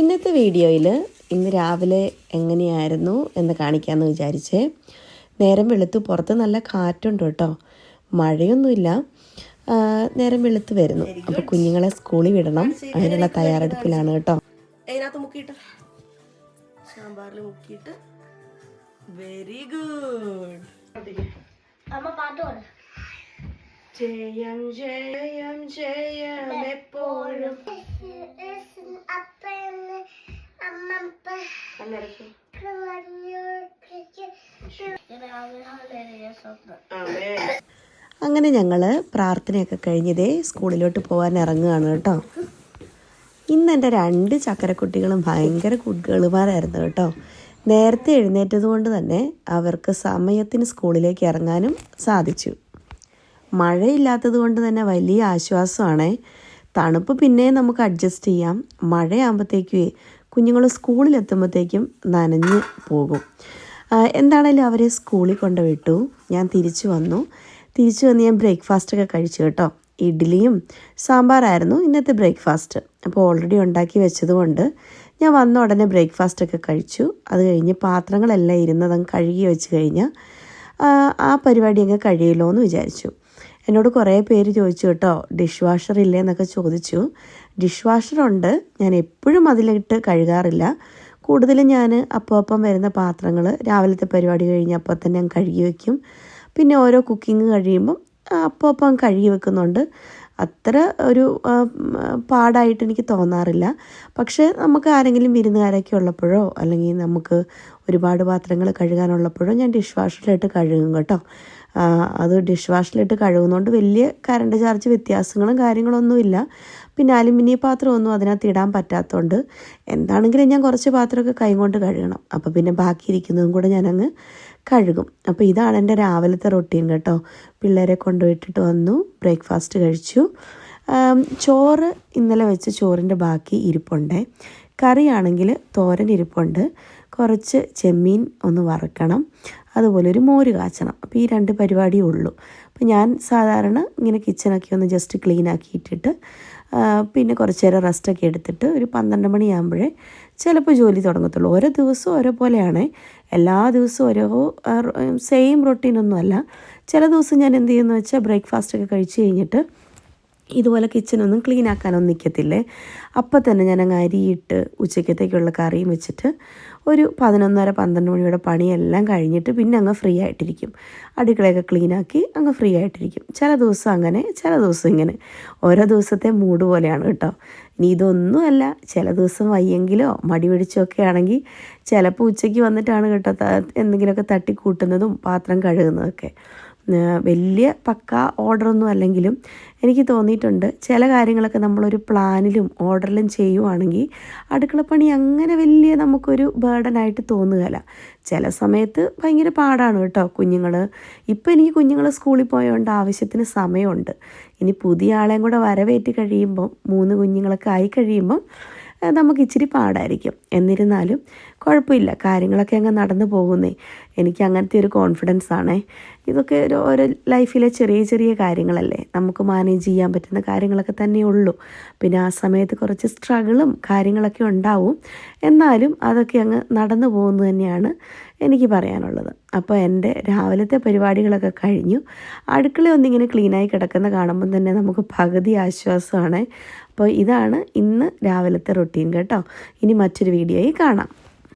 ഇന്നത്തെ വീഡിയോയിൽ ഇന്ന് രാവിലെ എങ്ങനെയായിരുന്നു എന്ന് കാണിക്കാമെന്ന് വിചാരിച്ചേ നേരം വെളുത്ത്. പുറത്ത് നല്ല കാറ്റുണ്ട് കേട്ടോ. മഴയൊന്നുമില്ല. നേരം വെളുത്ത് വരുന്നു. അപ്പോൾ കുഞ്ഞുങ്ങളെ സ്കൂളിൽ വിടണം. അതിനുള്ള തയ്യാറെടുപ്പിലാണ് കേട്ടോ. അതിനകത്ത് മുക്കിയിട്ട്. സാമ്പാറിൽ മുക്കിയിട്ട്. വെരി ഗുഡ് അമ്മ പാട്ട് പാട്. ജയം ജയം ജയം എപ്പോഴും. അങ്ങനെ ഞങ്ങൾ പ്രാർത്ഥനയൊക്കെ കഴിഞ്ഞതേ സ്കൂളിലോട്ട് പോകാൻ ഇറങ്ങുകയാണ് കേട്ടോ. ഇന്ന് എന്റെ രണ്ട് ചക്കരക്കുട്ടികളും ഭയങ്കര കുട്ടികളുമാരായിരുന്നു കേട്ടോ. നേരത്തെ എഴുന്നേറ്റത് കൊണ്ട് തന്നെ അവർക്ക് സമയത്തിന് സ്കൂളിലേക്ക് ഇറങ്ങാനും സാധിച്ചു. മഴയില്ലാത്തത് കൊണ്ട് തന്നെ വലിയ ആശ്വാസമാണ്. തണുപ്പ് പിന്നെ നമുക്ക് അഡ്ജസ്റ്റ് ചെയ്യാം. മഴയാകുമ്പോഴത്തേക്കുവേ കുഞ്ഞുങ്ങൾ സ്കൂളിലെത്തുമ്പോഴത്തേക്കും നനഞ്ഞ് പോകും. എന്താണേലും അവരെ സ്കൂളിൽ കൊണ്ടുവിട്ടു ഞാൻ തിരിച്ചു വന്നു. തിരിച്ചു വന്ന് ഞാൻ ബ്രേക്ക്ഫാസ്റ്റൊക്കെ കഴിച്ചു കേട്ടോ. ഇഡ്ഡലിയും സാമ്പാറായിരുന്നു ഇന്നത്തെ ബ്രേക്ക്ഫാസ്റ്റ് അപ്പോൾ ഓൾറെഡി ഉണ്ടാക്കി വെച്ചതുകൊണ്ട് ഞാൻ വന്ന ഉടനെ ബ്രേക്ക്ഫാസ്റ്റൊക്കെ കഴിച്ചു. അത് കഴിഞ്ഞ് പാത്രങ്ങളെല്ലാം ഇരുന്നതങ്ങ് കഴുകി വെച്ച് കഴിഞ്ഞാൽ ആ, ആ പരിപാടി അങ്ങ് കഴിയുമല്ലോ എന്ന് വിചാരിച്ചു. എന്നോട് കുറേ പേര് ചോദിച്ചു കേട്ടോ ഡിഷ് വാഷർ ഇല്ലേ? എന്നൊക്കെ ചോദിച്ചു. ഡിഷ് വാഷറുണ്ട് ഞാൻ എപ്പോഴും അതിലിട്ട് കഴുകാറില്ല. കൂടുതലും ഞാൻ അപ്പം അപ്പം വരുന്ന പാത്രങ്ങൾ രാവിലത്തെ പരിപാടി കഴിഞ്ഞ് അപ്പോൾ തന്നെ ഞാൻ കഴുകി വയ്ക്കും പിന്നെ ഓരോ കുക്കിംഗ് കഴിയുമ്പം അപ്പം അപ്പം കഴുകി വെക്കുന്നുണ്ട്. അത്ര ഒരു പാടായിട്ട് എനിക്ക് തോന്നാറില്ല. പക്ഷേ നമുക്ക് ആരെങ്കിലും വിരുന്നുകാരൊക്കെ ഉള്ളപ്പോഴോ അല്ലെങ്കിൽ നമുക്ക് ഒരുപാട് പാത്രങ്ങൾ കഴുകാനുള്ളപ്പോഴോ ഞാൻ ഡിഷ് വാഷറിലിട്ട് കഴുകും കേട്ടോ. അത് ഡിഷ് വാഷിലിട്ട് കഴുകുന്നതുകൊണ്ട് വലിയ കറണ്ട് ചാർജ് വ്യത്യാസങ്ങളും കാര്യങ്ങളൊന്നുമില്ല. പിന്നെ അലുമിനിയ പാത്രമൊന്നും അതിനകത്ത് ഇടാൻ പറ്റാത്തതുകൊണ്ട് എന്താണെങ്കിലും ഞാൻ കുറച്ച് പാത്രമൊക്കെ കൈ കൊണ്ട് കഴുകണം. അപ്പോൾ പിന്നെ ബാക്കി ഇരിക്കുന്നതും കൂടെ ഞാനങ്ങ് കഴുകും. അപ്പോൾ ഇതാണ് എന്റെ രാവിലത്തെ റൊട്ടീൻ കേട്ടോ. പിള്ളേരെ കൊണ്ടുപോയിട്ടിട്ട് വന്നു ബ്രേക്ക്ഫാസ്റ്റ് കഴിച്ചു. ചോറ് ഇന്നലെ വെച്ച് ചോറിന്റെ ബാക്കി ഇരിപ്പുണ്ട്. കറിയാണെങ്കിൽ തോരൻ ഇരിപ്പുണ്ട്. കുറച്ച് ചെമ്മീൻ ഒന്ന് വറുക്കണം. അതുപോലെ ഒരു മോര് കാച്ചണം. അപ്പോൾ ഈ രണ്ട് പരിപാടിയേ ഉള്ളൂ. അപ്പോൾ ഞാൻ സാധാരണ ഇങ്ങനെ കിച്ചണൊക്കെ ഒന്ന് ജസ്റ്റ് ക്ലീൻ ആക്കിയിട്ടിട്ട് പിന്നെ കുറച്ച് നേരം റെസ്റ്റൊക്കെ എടുത്തിട്ട് ഒരു പന്ത്രണ്ട് മണിയാകുമ്പോഴേ ചിലപ്പോൾ ജോലി തുടങ്ങത്തുള്ളൂ. ഓരോ ദിവസവും ഓരോ പോലെയാണ്. എല്ലാ ദിവസവും ഓരോ സെയിം റൊട്ടീനൊന്നുമല്ല ചില ദിവസം ഞാൻ എന്ത് ചെയ്യുമെന്ന് വെച്ചാൽ ബ്രേക്ക്ഫാസ്റ്റ് ഒക്കെ കഴിച്ച് കഴിഞ്ഞിട്ട് ഇതുപോലെ കിച്ചനൊന്നും ക്ലീൻ ആക്കാനൊന്നും നിൽക്കത്തില്ലേ അപ്പം തന്നെ ഞാൻ അങ്ങ് അരിയിട്ട് ഉച്ചക്കത്തേക്കുള്ള കറിയും വെച്ചിട്ട് ഒരു പതിനൊന്നര പന്ത്രണ്ട് മണിയുടെ പണിയെല്ലാം കഴിഞ്ഞിട്ട് പിന്നെ അങ്ങ് ഫ്രീ ആയിട്ടിരിക്കും. അടുക്കളയൊക്കെ ക്ലീനാക്കി അങ്ങ് ഫ്രീ ആയിട്ടിരിക്കും. ചില ദിവസം അങ്ങനെ ചില ദിവസം ഇങ്ങനെ. ഓരോ ദിവസത്തെ മൂഡ് പോലെയാണ് കേട്ടോ. ഇനി ഇതൊന്നുമല്ല ചില ദിവസം വയ്യെങ്കിലോ മടി പിടിച്ചോ ഒക്കെ ആണെങ്കിൽ ചിലപ്പോൾ ഉച്ചയ്ക്ക് വന്നിട്ടാണ് കേട്ടോ എന്തെങ്കിലുമൊക്കെ തട്ടിക്കൂട്ടുന്നതും പാത്രം കഴുകുന്നതൊക്കെ. വലിയ പക്ക ഓർഡറൊന്നും അല്ലെങ്കിലും എനിക്ക് തോന്നിയിട്ടുണ്ട് ചില കാര്യങ്ങളൊക്കെ നമ്മളൊരു പ്ലാനിലും ഓർഡറിലും ചെയ്യുവാണെങ്കിൽ അടുക്കളപ്പണി അങ്ങനെ വലിയ നമുക്കൊരു ബേർഡനായിട്ട് തോന്നുകയില്ല. ചില സമയത്ത് ഭയങ്കര പാടാണ് കേട്ടോ കുഞ്ഞുങ്ങൾ. ഇപ്പം എനിക്ക് കുഞ്ഞുങ്ങൾ സ്കൂളിൽ പോയതുകൊണ്ട് ആവശ്യത്തിന് സമയമുണ്ട്. ഇനി പുതിയ ആളെയും കൂടെ വരവേറ്റി കഴിയുമ്പം മൂന്ന് കുഞ്ഞുങ്ങളൊക്കെ ആയി കഴിയുമ്പം നമുക്ക് ഇച്ചിരി പാടായിരിക്കും. എന്നിരുന്നാലും കുഴപ്പമില്ല. കാര്യങ്ങളൊക്കെ അങ്ങ് നടന്നു പോകുന്നേ. എനിക്ക് അങ്ങനത്തെ ഒരു കോൺഫിഡൻസ് ആണേ. ഇതൊക്കെ ഒരു ഓരോ ലൈഫിലെ ചെറിയ ചെറിയ കാര്യങ്ങളല്ലേ. നമുക്ക് മാനേജ് ചെയ്യാൻ പറ്റുന്ന കാര്യങ്ങളൊക്കെ തന്നെ ഉള്ളൂ. പിന്നെ ആ സമയത്ത് കുറച്ച് സ്ട്രഗിളും കാര്യങ്ങളൊക്കെ ഉണ്ടാവും. എന്നാലും അതൊക്കെ അങ്ങ് നടന്നു പോകുന്നത് തന്നെയാണ് എനിക്ക് പറയാനുള്ളത്. അപ്പോൾ എന്റെ രാവിലത്തെ പരിപാടികളൊക്കെ കഴിഞ്ഞു. അടുക്കള ഒന്നിങ്ങനെ ക്ലീനായി കിടക്കുന്ന കാണുമ്പം തന്നെ നമുക്ക് പകുതി ആശ്വാസമാണ്. അപ്പോൾ ഇതാണ് ഇന്ന് രാവിലത്തെ റൊട്ടീൻ കേട്ടോ. ഇനി മറ്റൊരു വീഡിയോയിൽ കാണാം.